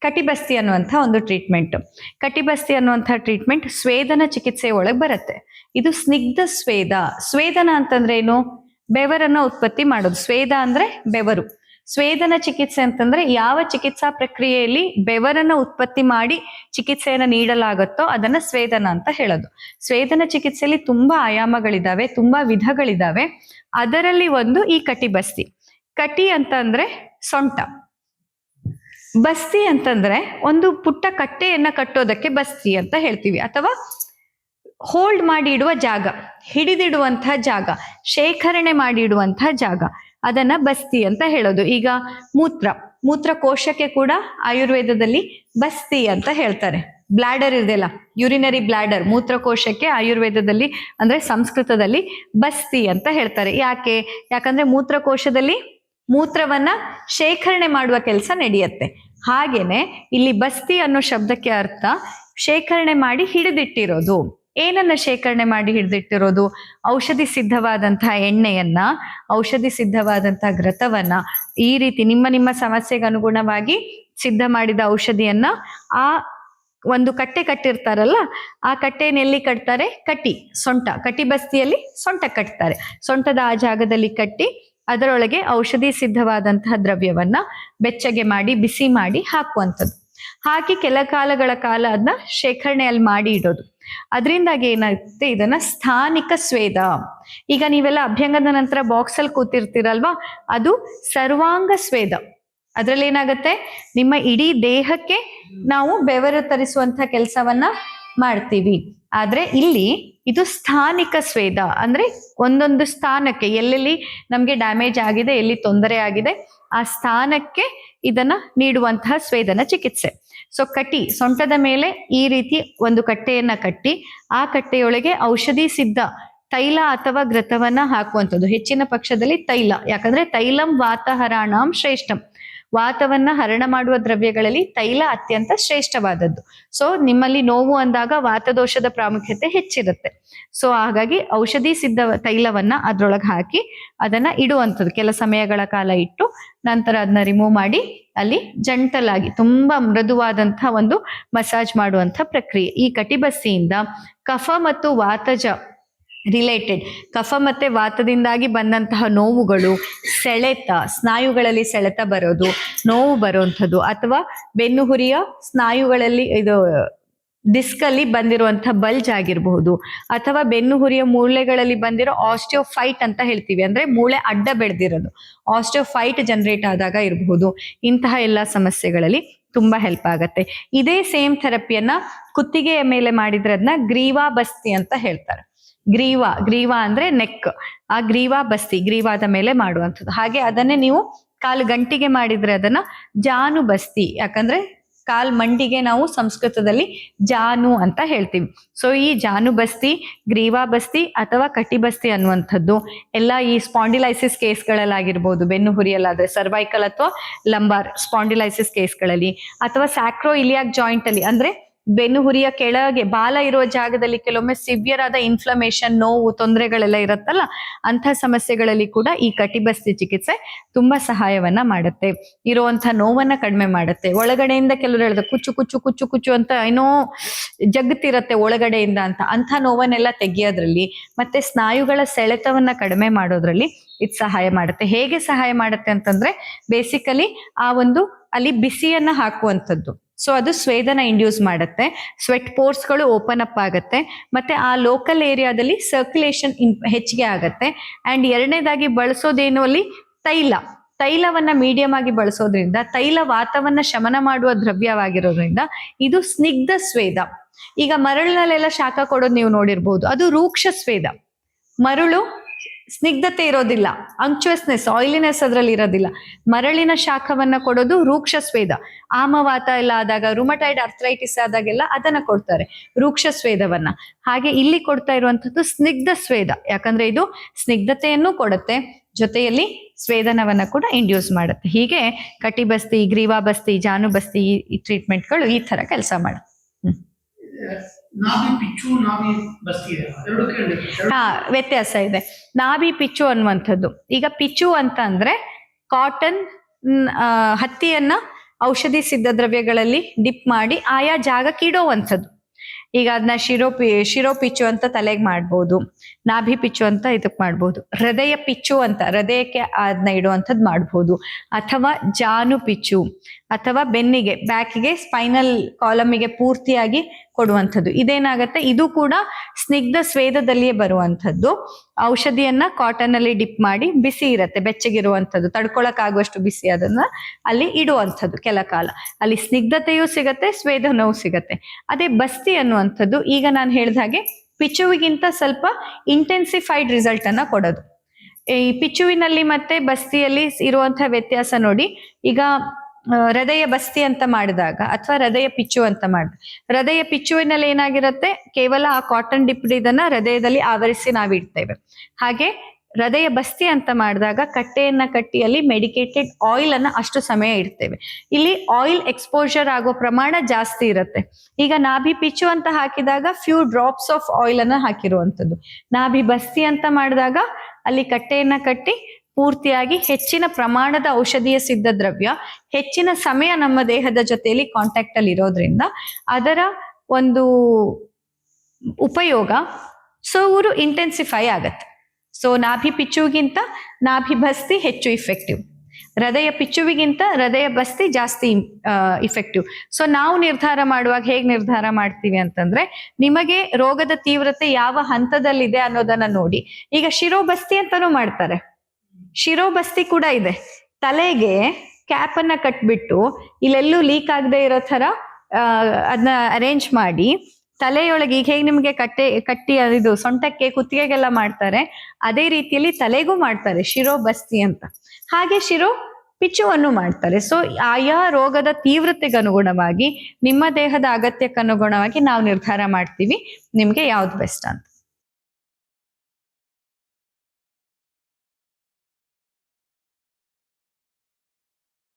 ಕಟಿಬಸ್ತಿ ಅನ್ನುವಂಥ ಒಂದು ಟ್ರೀಟ್ಮೆಂಟ್ ಕಟಿಬಸ್ತಿ ಅನ್ನುವಂಥ ಟ್ರೀಟ್ಮೆಂಟ್ ಸ್ವೇದನ ಚಿಕಿತ್ಸೆ ಒಳಗೆ ಬರುತ್ತೆ. ಇದು ಸ್ನಿಗ್ಧ ಸ್ವೇದ. ಸ್ವೇದನ ಅಂತಂದ್ರೆ ಏನು? ಬೆವರನ್ನ ಉತ್ಪತ್ತಿ ಮಾಡೋದು. ಸ್ವೇದ ಅಂದ್ರೆ ಬೆವರು. ಸ್ವೇದನ ಚಿಕಿತ್ಸೆ ಅಂತಂದ್ರೆ ಯಾವ ಚಿಕಿತ್ಸಾ ಪ್ರಕ್ರಿಯೆಯಲ್ಲಿ ಬೆವರನ್ನು ಉತ್ಪತ್ತಿ ಮಾಡಿ ಚಿಕಿತ್ಸೆಯನ್ನು ನೀಡಲಾಗುತ್ತೋ ಅದನ್ನ ಸ್ವೇದನ ಅಂತ ಹೇಳೋದು. ಸ್ವೇದನ ಚಿಕಿತ್ಸೆಯಲ್ಲಿ ತುಂಬಾ ಆಯಾಮಗಳಿದಾವೆ, ತುಂಬಾ ವಿಧಗಳಿದಾವೆ. ಅದರಲ್ಲಿ ಒಂದು ಈ ಕಟಿಬಸ್ತಿ. ಕಟಿ ಅಂತ ಅಂದ್ರೆ ಸೊಂಟ. ಬಸ್ತಿ ಅಂತಂದ್ರೆ ಒಂದು ಪುಟ್ಟ ಕಟ್ಟೆಯನ್ನ ಕಟ್ಟೋದಕ್ಕೆ ಬಸ್ತಿ ಅಂತ ಹೇಳ್ತೀವಿ. ಅಥವಾ ಹೋಲ್ಡ್ ಮಾಡಿ ಇಡುವ ಜಾಗ, ಹಿಡಿದಿಡುವಂತಹ ಜಾಗ, ಶೇಖರಣೆ ಮಾಡಿ ಇಡುವಂತಹ ಜಾಗ, ಅದನ್ನ ಬಸ್ತಿ ಅಂತ ಹೇಳೋದು. ಈಗ ಮೂತ್ರ ಮೂತ್ರಕೋಶಕ್ಕೆ ಕೂಡ ಆಯುರ್ವೇದದಲ್ಲಿ ಬಸ್ತಿ ಅಂತ ಹೇಳ್ತಾರೆ. ಬ್ಲಾಡರ್ ಇದೆಲ್ಲ ಯುರಿನರಿ ಬ್ಲಾಡರ್ ಮೂತ್ರಕೋಶಕ್ಕೆ ಆಯುರ್ವೇದದಲ್ಲಿ ಅಂದ್ರೆ ಸಂಸ್ಕೃತದಲ್ಲಿ ಬಸ್ತಿ ಅಂತ ಹೇಳ್ತಾರೆ. ಯಾಕೆ? ಯಾಕಂದ್ರೆ ಮೂತ್ರಕೋಶದಲ್ಲಿ ಮೂತ್ರವನ್ನ ಶೇಖರಣೆ ಮಾಡುವ ಕೆಲಸ ನಡೆಯುತ್ತೆ. ಹಾಗೇನೆ ಇಲ್ಲಿ ಬಸ್ತಿ ಅನ್ನೋ ಶಬ್ದಕ್ಕೆ ಅರ್ಥ ಶೇಖರಣೆ ಮಾಡಿ ಹಿಡಿದಿಟ್ಟಿರೋದು. ಏನನ್ನ ಶೇಖರಣೆ ಮಾಡಿ ಹಿಡಿದಿಟ್ಟಿರೋದು? ಔಷಧಿ ಸಿದ್ಧವಾದಂತಹ ಎಣ್ಣೆಯನ್ನ, ಔಷಧಿ ಸಿದ್ಧವಾದಂತಹ ಘೃತವನ್ನ ಈ ರೀತಿ ನಿಮ್ಮ ನಿಮ್ಮ ಸಮಸ್ಯೆಗೆ ಅನುಗುಣವಾಗಿ ಸಿದ್ಧ ಮಾಡಿದ ಔಷಧಿಯನ್ನ ಆ ಒಂದು ಕಟ್ಟೆ ಕಟ್ಟಿರ್ತಾರಲ್ಲ, ಆ ಕಟ್ಟೆನೆಲ್ಲಿ ಕಟ್ತಾರೆ? ಕಟ್ಟಿ, ಸೊಂಟ, ಕಟ್ಟಿ ಬಸ್ತಿಯಲ್ಲಿ ಸೊಂಟ ಕಟ್ತಾರೆ. ಸೊಂಟದ ಆ ಜಾಗದಲ್ಲಿ ಕಟ್ಟಿ ಅದರೊಳಗೆ ಔಷಧಿ ಸಿದ್ಧವಾದಂತಹ ದ್ರವ್ಯವನ್ನ ಬೆಚ್ಚಗೆ ಮಾಡಿ, ಬಿಸಿ ಮಾಡಿ ಹಾಕುವಂಥದ್ದು. ಹಾಕಿ ಕೆಲ ಕಾಲಗಳ ಕಾಲ ಅದನ್ನ ಶೇಖರಣೆಯಲ್ಲಿ ಮಾಡಿ ಇಡೋದು. ಅದರಿಂದಾಗಿ ಏನಾಗುತ್ತೆ? ಇದನ್ನ ಸ್ಥಾನಿಕ ಸ್ವೇದ. ಈಗ ನೀವೆಲ್ಲ ಅಭ್ಯಂಗದ ನಂತರ ಬಾಕ್ಸ್ ಅಲ್ಲಿ ಕೂತಿರ್ತೀರಲ್ವಾ? ಅದು ಸರ್ವಾಂಗ ಸ್ವೇದ. ಅದ್ರಲ್ಲಿ ಏನಾಗುತ್ತೆ ನಿಮ್ಮ ಇಡೀ ದೇಹಕ್ಕೆ ನಾವು ಬೆವರು ತರಿಸುವಂತ ಕೆಲಸವನ್ನ ಮಾಡ್ತೀವಿ. ಆದ್ರೆ ಇಲ್ಲಿ ಇದು ಸ್ಥಾನಿಕ ಸ್ವೇದ. ಅಂದ್ರೆ ಒಂದೊಂದು ಸ್ಥಾನಕ್ಕೆ ಎಲ್ಲೆಲ್ಲಿ ನಮ್ಗೆ ಡ್ಯಾಮೇಜ್ ಆಗಿದೆ, ಎಲ್ಲಿ ತೊಂದರೆ ಆಗಿದೆ, ಆ ಸ್ಥಾನಕ್ಕೆ ಇದನ್ನ ನೀಡುವಂತಹ ಸ್ವೇದನ ಚಿಕಿತ್ಸೆ. ಸೊ ಕಟ್ಟಿ, ಸೊಂಟದ ಮೇಲೆ ಈ ರೀತಿ ಒಂದು ಕಟ್ಟೆಯನ್ನ ಕಟ್ಟಿ, ಆ ಕಟ್ಟೆಯೊಳಗೆ ಔಷಧಿ ಸಿದ್ಧ ತೈಲ ಅಥವಾ ಘೃತವನ್ನ ಹಾಕುವಂಥದ್ದು. ಹೆಚ್ಚಿನ ಪಕ್ಷದಲ್ಲಿ ತೈಲ. ಯಾಕಂದ್ರೆ ತೈಲಂ ವಾತಹರಾಣಾಂ ಶ್ರೇಷ್ಠಂ. ವಾತವನ್ನ ಹರಣ ಮಾಡುವ ದ್ರವ್ಯಗಳಲ್ಲಿ ತೈಲ ಅತ್ಯಂತ ಶ್ರೇಷ್ಠವಾದದ್ದು. ಸೊ ನಿಮ್ಮಲ್ಲಿ ನೋವು ಅಂದಾಗ ವಾತದೋಷದ ಪ್ರಾಮುಖ್ಯತೆ ಹೆಚ್ಚಿರುತ್ತೆ. ಸೊ ಹಾಗಾಗಿ ಔಷಧಿ ಸಿದ್ಧ ತೈಲವನ್ನ ಅದ್ರೊಳಗೆ ಹಾಕಿ ಅದನ್ನ ಇಡುವಂಥದ್ದು. ಕೆಲ ಸಮಯಗಳ ಕಾಲ ಇಟ್ಟು ನಂತರ ಅದನ್ನ ರಿಮೂವ್ ಮಾಡಿ ಅಲ್ಲಿ ಜಂಟಲಾಗಿ ತುಂಬಾ ಮೃದುವಾದಂತಹ ಒಂದು ಮಸಾಜ್ ಮಾಡುವಂಥ ಪ್ರಕ್ರಿಯೆ. ಈ ಕಟಿಬಸ್ಸಿಯಿಂದ ಕಫ ಮತ್ತು ವಾತಜ ರಿಲೇಟೆಡ್ ಕಫ ಮತ್ತೆ ವಾತದಿಂದಾಗಿ ಬಂದಂತಹ ನೋವುಗಳು ಸೆಳೆತ, ಸ್ನಾಯುಗಳಲ್ಲಿ ಸೆಳೆತ ಬರೋದು, ನೋವು ಬರುವಂಥದ್ದು, ಅಥವಾ ಬೆನ್ನು ಹುರಿಯ ಸ್ನಾಯುಗಳಲ್ಲಿ ಇದು ಡಿಸ್ಕಲ್ಲಿ ಬಂದಿರುವಂತಹ ಬಲ್ಜ್ ಆಗಿರಬಹುದು, ಅಥವಾ ಬೆನ್ನು ಹುರಿಯ ಮೂಳೆಗಳಲ್ಲಿ ಬಂದಿರೋ ಆಸ್ಟಿಯೋಫೈಟ್ ಅಂತ ಹೇಳ್ತೀವಿ. ಅಂದ್ರೆ ಮೂಳೆ ಅಡ್ಡ ಬೆಳೆದಿರೋದು. ಆಸ್ಟಿಯೋಫೈಟ್ ಜನರೇಟ್ ಆದಾಗ ಇರಬಹುದು. ಇಂತಹ ಎಲ್ಲ ಸಮಸ್ಯೆಗಳಲ್ಲಿ ತುಂಬಾ ಹೆಲ್ಪ್ ಆಗತ್ತೆ. ಇದೇ ಸೇಮ್ ಥೆರಪಿಯನ್ನ ಕುತ್ತಿಗೆಯ ಮೇಲೆ ಮಾಡಿದ್ರೆ ಅದನ್ನ ಗ್ರೀವಾ ಬಸ್ತಿ ಅಂತ ಹೇಳ್ತಾರೆ. ಗ್ರೀವಾ, ಗ್ರೀವ ಅಂದ್ರೆ ನೆಕ್. ಆ ಗ್ರೀವಾ ಬಸ್ತಿ ಗ್ರೀವಾದ ಮೇಲೆ ಮಾಡುವಂಥದ್ದು. ಹಾಗೆ ಅದನ್ನೇ ನೀವು ಕಾಲು ಗಂಟಿಗೆ ಮಾಡಿದ್ರೆ ಅದನ್ನ ಜಾನು ಬಸ್ತಿ ಯಾಕಂದ್ರೆ ಕಾಲ್ ಮಂಡಿಗೆ ನಾವು ಸಂಸ್ಕೃತದಲ್ಲಿ ಜಾನು ಅಂತ ಹೇಳ್ತೀವಿ. ಸೊ ಈ ಜಾನು ಬಸ್ತಿ ಗ್ರೀವಾ ಬಸ್ತಿ ಅಥವಾ ಕಟಿ ಬಸ್ತಿ ಅನ್ನುವಂಥದ್ದು, ಎಲ್ಲ ಈ ಸ್ಪಾಂಡಿಲೈಸಿಸ್ ಕೇಸ್ಗಳಲ್ಲಾಗಿರ್ಬೋದು ಬೆನ್ನು ಹುರಿಯಲ್ಲಾದ್ರೆ ಸರ್ವೈಕಲ್ ಅಥವಾ ಲಂಬಾರ್ ಸ್ಪಾಂಡಿಲೈಸಿಸ್ ಕೇಸ್ಗಳಲ್ಲಿ, ಅಥವಾ ಸ್ಯಾಕ್ರೋ ಇಲಿಯಾಕ್ ಜಾಯಿಂಟ್ ಅಲ್ಲಿ ಅಂದ್ರೆ ಬೆನ್ನು ಹುರಿಯ ಕೆಳಗೆ ಬಾಲ ಇರುವ ಜಾಗದಲ್ಲಿ ಕೆಲವೊಮ್ಮೆ ಸಿವಿಯರ್ ಆದ ಇನ್ಫ್ಲಮೇಷನ್ ನೋವು, ತೊಂದರೆಗಳೆಲ್ಲ ಇರುತ್ತಲ್ಲ ಅಂತ ಸಮಸ್ಯೆಗಳಲ್ಲಿ ಕೂಡ ಈ ಕಟಿಬಸ್ತಿ ಚಿಕಿತ್ಸೆ ತುಂಬಾ ಸಹಾಯವನ್ನ ಮಾಡುತ್ತೆ. ಇರುವಂತ ನೋವನ್ನ ಕಡಿಮೆ ಮಾಡುತ್ತೆ. ಒಳಗಡೆಯಿಂದ ಕೆಲವರು ಹೇಳಿದ ಕುಚ್ಚು ಕುಚ್ಚು ಕುಚ್ಚು ಕುಚ್ಚು ಅಂತ ಏನೋ ಜಗ್ತಿರತ್ತೆ ಒಳಗಡೆಯಿಂದ ಅಂತ. ಅಂಥ ನೋವನ್ನೆಲ್ಲ ತೆಗಿಯೋದ್ರಲ್ಲಿ ಮತ್ತೆ ಸ್ನಾಯುಗಳ ಸೆಳೆತವನ್ನ ಕಡಿಮೆ ಮಾಡೋದ್ರಲ್ಲಿ ಇದು ಸಹಾಯ ಮಾಡುತ್ತೆ. ಹೇಗೆ ಸಹಾಯ ಮಾಡುತ್ತೆ ಅಂತಂದ್ರೆ ಬೇಸಿಕಲಿ ಆ ಒಂದು ಅಲ್ಲಿ ಬಿಸಿಯನ್ನ ಹಾಕುವಂಥದ್ದು. ಸೊ ಅದು ಸ್ವೇದನ ಇಂಡ್ಯೂಸ್ ಮಾಡುತ್ತೆ. ಸ್ವೆಟ್ ಪೋರ್ಸ್ಗಳು ಓಪನ್ ಅಪ್ ಆಗುತ್ತೆ. ಮತ್ತೆ ಆ ಲೋಕಲ್ ಏರಿಯಾದಲ್ಲಿ ಸರ್ಕ್ಯುಲೇಷನ್ ಹೆಚ್ಚಿಗೆ ಆಗುತ್ತೆ. ಅಂಡ್ ಎರಡನೇದಾಗಿ ಬಳಸೋದೇನು ಅಲ್ಲಿ? ತೈಲ. ತೈಲವನ್ನ ಮೀಡಿಯಂ ಆಗಿ ಬಳಸೋದ್ರಿಂದ, ತೈಲ ವಾತವನ್ನ ಶಮನ ಮಾಡುವ ದ್ರವ್ಯವಾಗಿರೋದ್ರಿಂದ ಇದು ಸ್ನಿಗ್ಧ ಸ್ವೇದ. ಈಗ ಮರಳಿನಲ್ಲೆಲ್ಲ ಶಾಖ ಕೊಡೋದು ನೀವು ನೋಡಿರ್ಬೋದು. ಅದು ರೂಕ್ಷ ಸ್ವೇದ. ಮರಳು ಸ್ನಿಗ್ಧತೆ ಇರೋದಿಲ್ಲ ಅಂಕ್ಚುವಸ್ನೆಸ್ ಆಯಿಲಿನೆಸ್ ಅದರಲ್ಲಿ ಇರೋದಿಲ್ಲ. ಮರಳಿನ ಶಾಖವನ್ನ ಕೊಡೋದು ರೂಕ್ಷ ಸ್ವೇದ. ಆಮವಾತ ಎಲ್ಲ ಆದಾಗ ರುಮಟೈಡ್ ಅರ್ಥ್ರೈಟಿಸ್ ಆದಾಗೆಲ್ಲ ಅದನ್ನ ಕೊಡ್ತಾರೆ, ರೂಕ್ಷ ಸ್ವೇದವನ್ನ. ಹಾಗೆ ಇಲ್ಲಿ ಕೊಡ್ತಾ ಇರುವಂತದ್ದು ಸ್ನಿಗ್ಧ ಸ್ವೇದ. ಯಾಕಂದ್ರೆ ಇದು ಸ್ನಿಗ್ಧತೆಯನ್ನು ಕೊಡುತ್ತೆ, ಜೊತೆಯಲ್ಲಿ ಸ್ವೇದನವನ್ನ ಕೂಡ ಇಂಡ್ಯೂಸ್ ಮಾಡುತ್ತೆ. ಹೀಗೆ ಕಟಿಬಸ್ತಿ ಗ್ರೀವಾ ಬಸ್ತಿ ಜಾನು ಬಸ್ತಿ ಈ- ಈ ಟ್ರೀಟ್ಮೆಂಟ್ಗಳು ಈ ತರ ಕೆಲಸ ಮಾಡುತ್ತೆ ನಾಭಿ ಪಿಚ್ಚು, ನಾಭಿ ಹಾ, ವ್ಯತ್ಯಾಸ ಇದೆ. ನಾಭಿ ಪಿಚ್ಚು ಅನ್ನುವಂಥದ್ದು. ಈಗ ಪಿಚ್ಚು ಅಂತ ಅಂದ್ರೆ ಕಾಟನ್ ಹತ್ತಿಯನ್ನ ಔಷಧಿ ಸಿದ್ಧ ದ್ರವ್ಯಗಳಲ್ಲಿ ಡಿಪ್ ಮಾಡಿ ಆಯಾ ಜಾಗಕ್ಕೆ ಇಡೋವಂಥದ್ದು. ಈಗ ಅದನ್ನ ಶಿರೋ ಪಿ, ಶಿರೋ ಪಿಚ್ಚು ಅಂತ ತಲೆಗೆ ಮಾಡ್ಬೋದು. ನಾಭಿ ಪಿಚ್ಚು ಅಂತ ಇದಕ್ಕೆ ಮಾಡ್ಬೋದು. ಹೃದಯ ಪಿಚ್ಚು ಅಂತ, ಹೃದಯಕ್ಕೆ ಅದನ್ನ ಇಡುವಂಥದ್ದು ಮಾಡ್ಬೋದು. ಅಥವಾ ಜಾನು ಪಿಚ್ಚು, ಅಥವಾ ಬೆನ್ನಿಗೆ, ಬ್ಯಾಕಿಗೆ, ಸ್ಪೈನಲ್ ಕಾಲಮಿಗೆ ಪೂರ್ತಿಯಾಗಿ ಕೊಡುವಂಥದ್ದು. ಇದೇನಾಗತ್ತೆ? ಇದು ಕೂಡ ಸ್ನಿಗ್ಧ ಸ್ವೇದದಲ್ಲಿಯೇ ಬರುವಂಥದ್ದು. ಔಷಧಿಯನ್ನ ಕಾಟನ್ ಅಲ್ಲಿ ಡಿಪ್ ಮಾಡಿ ಬಿಸಿ ಇರತ್ತೆ, ಬೆಚ್ಚಗಿರುವಂಥದ್ದು. ತಡ್ಕೊಳಕ್ಕಾಗುವಷ್ಟು ಬಿಸಿ ಅದನ್ನ ಅಲ್ಲಿ ಇಡುವಂಥದ್ದು ಕೆಲ ಕಾಲ ಅಲ್ಲಿ ಸ್ನಿಗ್ಧತೆಯೂ ಸಿಗತ್ತೆ, ಸ್ವೇದನವೂ ಸಿಗತ್ತೆ. ಅದೇ ಬಸ್ತಿ ಅನ್ನುವಂಥದ್ದು, ಈಗ ನಾನು ಹೇಳಿದ ಹಾಗೆ ಪಿಚುವಿಗಿಂತ ಸ್ವಲ್ಪ ಇಂಟೆನ್ಸಿಫೈಡ್ ರಿಸಲ್ಟ್ ಅನ್ನ ಕೊಡೋದು. ಈ ಪಿಚುವಿನಲ್ಲಿ ಮತ್ತೆ ಬಸ್ತಿಯಲ್ಲಿ ಇರುವಂತಹ ವ್ಯತ್ಯಾಸ ನೋಡಿ, ಈಗ ಹೃದಯ ಬಸ್ತಿ ಅಂತ ಮಾಡಿದಾಗ ಅಥವಾ ಹೃದಯ ಪಿಚ್ಚು ಅಂತ ಮಾಡಿದ ಹೃದಯ ಪಿಚ್ಚುವಿನಲ್ಲಿ ಏನಾಗಿರುತ್ತೆ? ಕೇವಲ ಆ ಕಾಟನ್ ಡಿಪ್ಡ್ ಇದನ್ನ ಹೃದಯದಲ್ಲಿ ಆವರಿಸಿ ನಾವು ಇಡ್ತೇವೆ ಹಾಗೆ ಹೃದಯ ಬಸ್ತಿ ಅಂತ ಮಾಡಿದಾಗ ಕಟ್ಟೆಯನ್ನ ಕಟ್ಟಿಯಲ್ಲಿ ಮೆಡಿಕೇಟೆಡ್ ಆಯಿಲ್ ಅನ್ನ ಅಷ್ಟು ಸಮಯ ಇಡ್ತೇವೆ. ಇಲ್ಲಿ ಆಯಿಲ್ ಎಕ್ಸ್ಪೋಜರ್ ಆಗೋ ಪ್ರಮಾಣ ಜಾಸ್ತಿ ಇರುತ್ತೆ. ಈಗ ನಾಭಿ ಪಿಚ್ಚು ಅಂತ ಹಾಕಿದಾಗ ಫ್ಯೂ ಡ್ರಾಪ್ಸ್ ಆಫ್ ಆಯಿಲ್ ಅನ್ನ ಹಾಕಿರುವಂಥದ್ದು. ನಾಭಿ ಬಸ್ತಿ ಅಂತ ಮಾಡಿದಾಗ ಅಲ್ಲಿ ಕಟ್ಟೆಯನ್ನ ಕಟ್ಟಿ ಪೂರ್ತಿಯಾಗಿ ಹೆಚ್ಚಿನ ಪ್ರಮಾಣದ ಔಷಧೀಯ ಸಿದ್ಧ ದ್ರವ್ಯ, ಹೆಚ್ಚಿನ ಸಮಯ ನಮ್ಮ ದೇಹದ ಜೊತೆಯಲ್ಲಿ ಕಾಂಟ್ಯಾಕ್ಟ್ ಅಲ್ಲಿ ಇರೋದ್ರಿಂದ ಅದರ ಒಂದು ಉಪಯೋಗ ಸೊ ಊರು ಇಂಟೆನ್ಸಿಫೈ ಆಗತ್ತೆ. ಸೊ ನಾಭಿ ಪಿಚ್ಚುವಿಗಿಂತ ನಾಭಿ ಬಸ್ತಿ ಹೆಚ್ಚು ಇಫೆಕ್ಟಿವ್ ಹೃದಯ ಪಿಚ್ಚುವಿಗಿಂತ ಹೃದಯ ಬಸ್ತಿ ಜಾಸ್ತಿ ಇಫೆಕ್ಟಿವ್ ಸೊ ನಾವು ನಿರ್ಧಾರ ಮಾಡುವಾಗ ಹೇಗೆ ನಿರ್ಧಾರ ಮಾಡ್ತೀವಿ ಅಂತಂದ್ರೆ ನಿಮಗೆ ರೋಗದ ತೀವ್ರತೆ ಯಾವ ಹಂತದಲ್ಲಿದೆ ಅನ್ನೋದನ್ನ ನೋಡಿ. ಈಗ ಶಿರೋಬಸ್ತಿ ಅಂತಾನೂ ಮಾಡ್ತಾರೆ. ಶಿರೋಬಸ್ತಿ ಕೂಡ ಇದೆ. ತಲೆಗೆ ಕ್ಯಾಪ್ ಅನ್ನ ಕಟ್ಬಿಟ್ಟು ಇಲ್ಲೆಲ್ಲೂ ಲೀಕ್ ಆಗದೆ ಇರೋ ತರ ಅದನ್ನ ಅರೇಂಜ್ ಮಾಡಿ ತಲೆಯೊಳಗೆ ಈಗ ಹೇಗೆ ನಿಮಗೆ ಕಟ್ಟೆ, ಕಟ್ಟಿ ಇದು ಸೊಂಟಕ್ಕೆ ಕುತ್ತಿಗೆಗೆಲ್ಲ ಮಾಡ್ತಾರೆ, ಅದೇ ರೀತಿಯಲ್ಲಿ ತಲೆಗೂ ಮಾಡ್ತಾರೆ ಶಿರೋಬಸ್ತಿ ಅಂತ. ಹಾಗೆ ಶಿರೋ ಪಿಚ್ಚುವನ್ನು ಮಾಡ್ತಾರೆ. ಸೊ ಆಯಾ ರೋಗದ ತೀವ್ರತೆಗೆ ಅನುಗುಣವಾಗಿ ನಿಮ್ಮ ದೇಹದ ಅಗತ್ಯಕ್ಕನುಗುಣವಾಗಿ ನಾವು ನಿರ್ಧಾರ ಮಾಡ್ತೀವಿ, ನಿಮ್ಗೆ ಯಾವ್ದು ಬೆಸ್ಟ್ ಅಂತ.